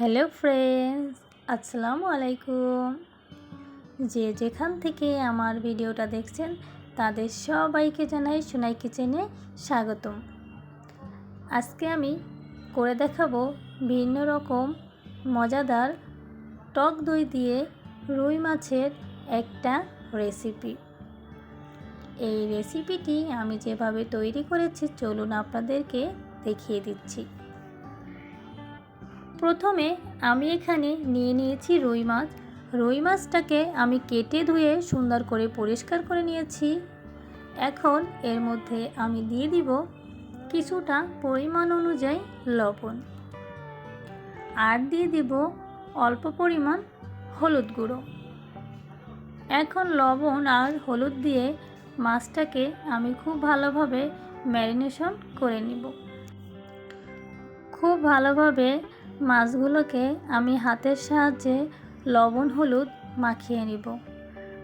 Hello friends, আসসালামু আলাইকুম। যে যেখান থেকে আমার ভিডিওটা দেখছেন, তাদের সবাইকে জানাই সোনাই কিচেনে স্বাগতম। আজকে আমি করে দেখাবো ভিন্ন রকম মজাদার টক দই দিয়ে রুই মাছের একটা রেসিপি। এই রেসিপিটি আমি যেভাবে তৈরি করেছি, চলুন আপনাদেরকে দেখিয়ে দিচ্ছি। প্রথমে আমি এখানে নিয়ে নিয়েছি রুই মাছ। রুই মাছটাকে আমি কেটে ধুয়ে সুন্দর করে পরিষ্কার করে নিয়েছি। এখন এর মধ্যে আমি দিয়ে দিব কিছুটা পরিমাণ অনুযায়ী লবণ। আর দিয়ে দিব অল্প পরিমাণ হলুদ গুঁড়ো। এখন লবণ আর হলুদ দিয়ে মাছটাকে আমি খুব ভালোভাবে ম্যারিনেশন করে নিব। খুব ভালোভাবে মাছগুলোকে আমি হাতের সাহায্যে লবণ, হলুদ মাখিয়ে নিব।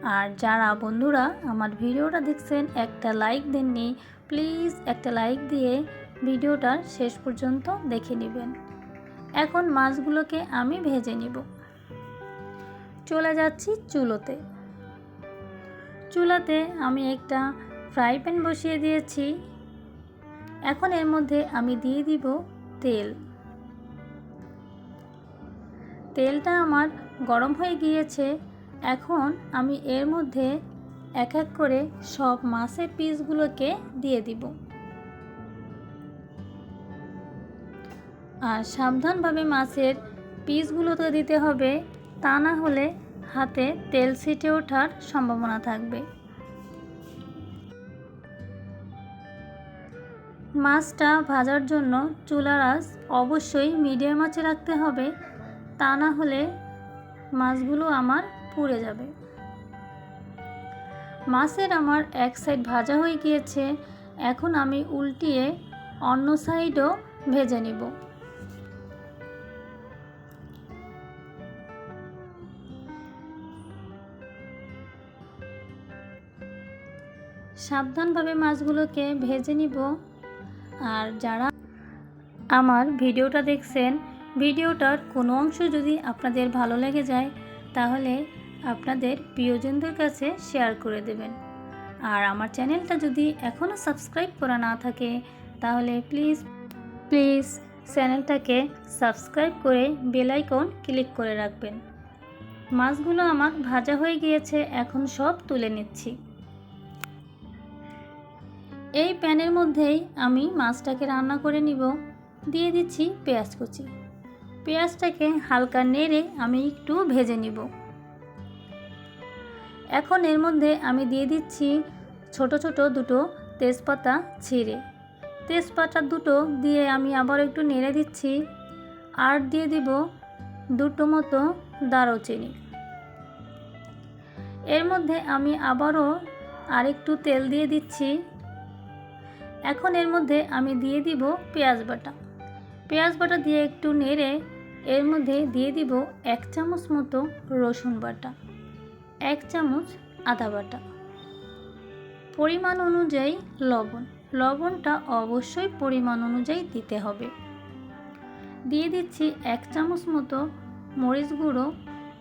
আর যারা বন্ধুরা আমার ভিডিওটা দেখছেন, একটা লাইক দেননি, প্লিজ একটা লাইক দিয়ে ভিডিওটা শেষ পর্যন্ত দেখে নেবেন। এখন মাছগুলোকে আমি ভেজে নিব। চলে যাচ্ছি চুলোতে। চুলাতে আমি একটা ফ্রাই প্যান বসিয়ে দিয়েছি। এখন এর মধ্যে আমি দিয়ে দিব তেল। তেলটা আমার গরম হয়ে গিয়েছে। এখন আমি এর মধ্যে এক এক করে সব মাছের পিসগুলোকে দিয়ে দিব। আর সাবধানভাবে মাছের পিসগুলোতে দিতে হবে, তা না হলে হাতে তেল ছিটে ওঠার সম্ভাবনা থাকবে। মাছটা ভাজার জন্য চুলার আঁচ অবশ্যই মিডিয়াম আঁচে রাখতে হবে। তা না হলে মাছগুলো আমার পুড়ে যাবে। মাছের আমার এক সাইড ভাজা হয়ে গিয়েছে, এখন আমি উল্টিয়ে অন্য সাইডও ভেজে নিব। সাবধানভাবে মাছগুলোকে ভেজে নিব। আর যারা আমার ভিডিওটা দেখছেন ভিডিওটার কোনো অংশ যদি আপনাদের ভালো লেগে যায়, তাহলে আপনাদের প্রিয়জনদের কাছে শেয়ার করে দেবেন। আর আমার চ্যানেলটা যদি এখনও সাবস্ক্রাইব করা না থাকে, তাহলে প্লিজ প্লিজ চ্যানেলটাকে সাবস্ক্রাইব করে বেল আইকন ক্লিক করে রাখবেন। মাছগুলো আমার ভাজা হয়ে গিয়েছে, এখন সব তুলে নিচ্ছি। এই প্যানের মধ্যেই আমি মাছটাকে রান্না করে নিব। দিয়ে দিচ্ছি পেঁয়াজ কুচি। পেঁয়াজটাকে হালকা নেড়ে আমি একটু ভেজে নিব। এখন এর মধ্যে আমি দিয়ে দিচ্ছি ছোট ছোট দুটো তেজপাতা ছিঁড়ে। তেজপাতা দুটো দিয়ে আমি আবার একটু নেড়ে দিচ্ছি। আর দিয়ে দিব দুটো মতো দারুচিনি। এর মধ্যে আমি আবারও আরেকটু তেল দিয়ে দিচ্ছি। এখন এর মধ্যে আমি দিয়ে দিব পেঁয়াজ বাটা। পেঁয়াজ বাটা দিয়ে একটু নেড়ে এর মধ্যে দিয়ে দিব এক চামচ মতো রসুন বাটা, এক চামচ আদা বাটা। পরিমাণ অনুযায়ী লবণ, লবণটা অবশ্যই পরিমাণ অনুযায়ী দিতে হবে। দিয়ে দিচ্ছি এক চামচ মতো মরিচ গুঁড়ো,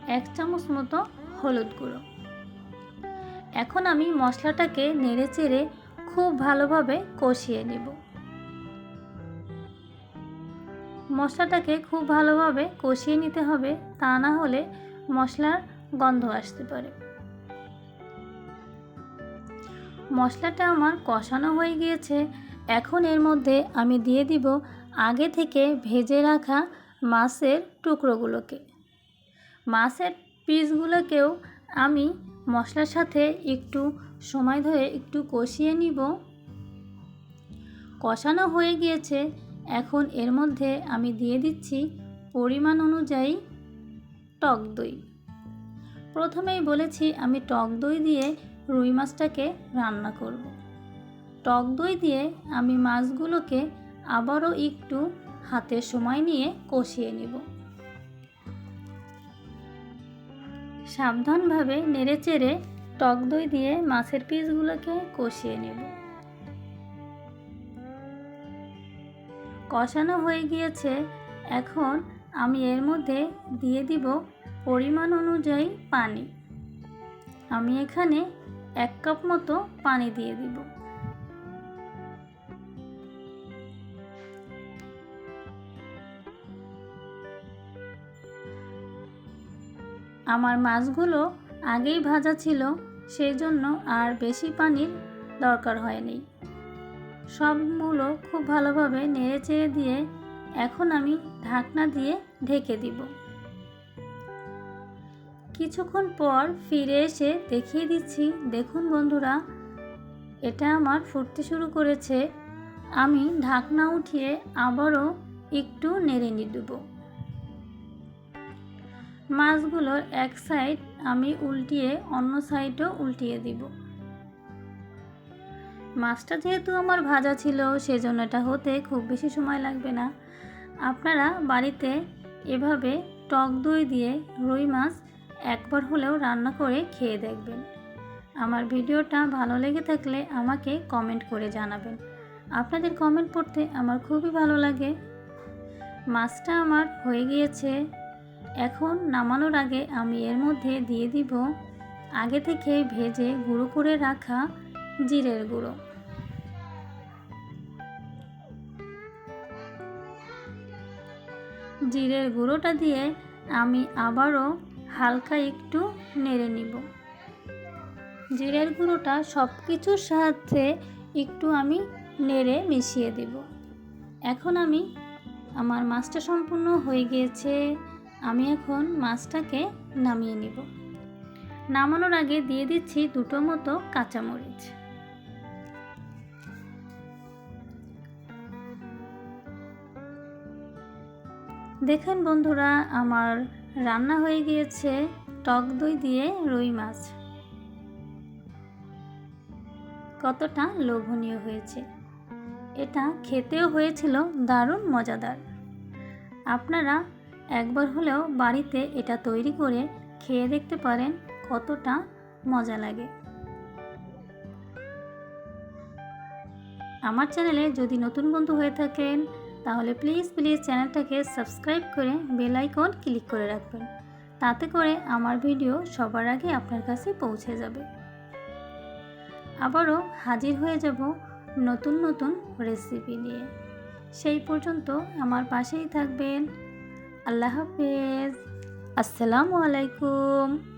এক চামচ মতো হলুদ গুঁড়ো। এখন আমি মশলাটাকে নেড়ে চেড়ে খুব ভালোভাবে কষিয়ে নেব। মশলাটাকে খুব ভালোভাবে কষিয়ে নিতে হবে, তা না হলে মশলার গন্ধ আসতে পারে। মশলাটা আমার কষানো হয়ে গিয়েছে। এখন এর মধ্যে আমি দিয়ে দিব আগে থেকে ভেজে রাখা মাছের টুকরোগুলোকে। মাছের পিসগুলোকেও আমি মশলার সাথে একটু সময় ধরে একটু কষিয়ে নিব। কষানো হয়ে গিয়েছে। এখন এর মধ্যে আমি দিয়ে দিচ্ছি পরিমাণ অনুযায়ী টক দই। প্রথমেই বলেছি আমি টক দই দিয়ে রুই মাছটাকে রান্না করব। টক দই দিয়ে আমি মাছগুলোকে আবারও একটু হাতে সময় নিয়ে কষিয়ে নিব। সাবধানভাবে নেড়ে চেড়ে টক দই দিয়ে মাছের পিসগুলোকে কষিয়ে নেব। কষানো হয়ে গিয়েছে, এখন আমি এর মধ্যে দিয়ে দিব পরিমাণ অনুযায়ী পানি। আমি এখানে এক কাপ মতো পানি দিয়ে দিব। আমার মাছগুলো আগেই ভাজা ছিল, সেই জন্য আর বেশি পানির দরকার হয়নি। সবগুলো খুব ভালোভাবে নেড়ে চেড়ে দিয়ে এখন আমি ঢাকনা দিয়ে ঢেকে দিব। কিছুক্ষণ পর ফিরে এসে দেখিয়ে দিচ্ছি, দেখুন বন্ধুরা, এটা আমার ফুটতে শুরু করেছে। আমি ঢাকনা উঠিয়ে আবারও একটু নেড়ে নিয়ে দেবো মাছগুলোর এক সাইড আমি উল্টিয়ে অন্য সাইডও উল্টিয়ে দিব। মাছটা যেহেতু আমার ভাজা ছিল, সেজন্য এটা হতে খুব বেশি সময় লাগবে না। আপনারা বাড়িতে এভাবে টক দই দিয়ে রুই মাছ একবার হলেও রান্না করে খেয়ে দেখবেন। আমার ভিডিওটা ভালো লেগে থাকলে আমাকে কমেন্ট করে জানাবেন। আপনাদের কমেন্ট পড়তে আমার খুবই ভালো লাগে। মাছটা আমার হয়ে গিয়েছে। এখন নামানোর আগে আমি এর মধ্যে দিয়ে দিব আগে থেকে ভেজে গুঁড়ো করে রাখা জিরের গুঁড়ো। জিরের গুঁড়োটা দিয়ে আমি আবারও হালকা একটু নেড়ে নিব। জিরের গুঁড়োটা সব কিছুর সাথে একটু আমি নেড়ে মিশিয়ে দেব। এখন আমি, আমার মাছটা সম্পূর্ণ হয়ে গিয়েছে, আমি এখন মাছটাকে নামিয়ে নিব। নামানোর আগে দিয়ে দিচ্ছি দুটো মতো কাঁচামরিচ। দেখেন বন্ধুরা, আমার রান্না হয়ে গিয়েছে টক দই দিয়ে রুই মাছ। কতটা লোভনীয় হয়েছে। এটা খেতেও হয়েছিল দারুণ মজাদার। আপনারা একবার হলেও বাড়িতে এটা তৈরি করে খেয়ে দেখতে পারেন কতটা মজা লাগে। আমার চ্যানেলে যদি নতুন বন্ধু হয়ে থাকেন তাহলে প্লিজ প্লিজ চ্যানেলটাকে সাবস্ক্রাইব করে বেল আইকন ক্লিক করে রাখবেন। তাতে করে আমার ভিডিও সবার আগে আপনার কাছে পৌঁছে যাবে। আবারও হাজির হয়ে যাব নতুন নতুন রেসিপি নিয়ে। সেই পর্যন্ত আমার পাশেই থাকবেন। আল্লাহ হাফেজ। আসসালামু আলাইকুম।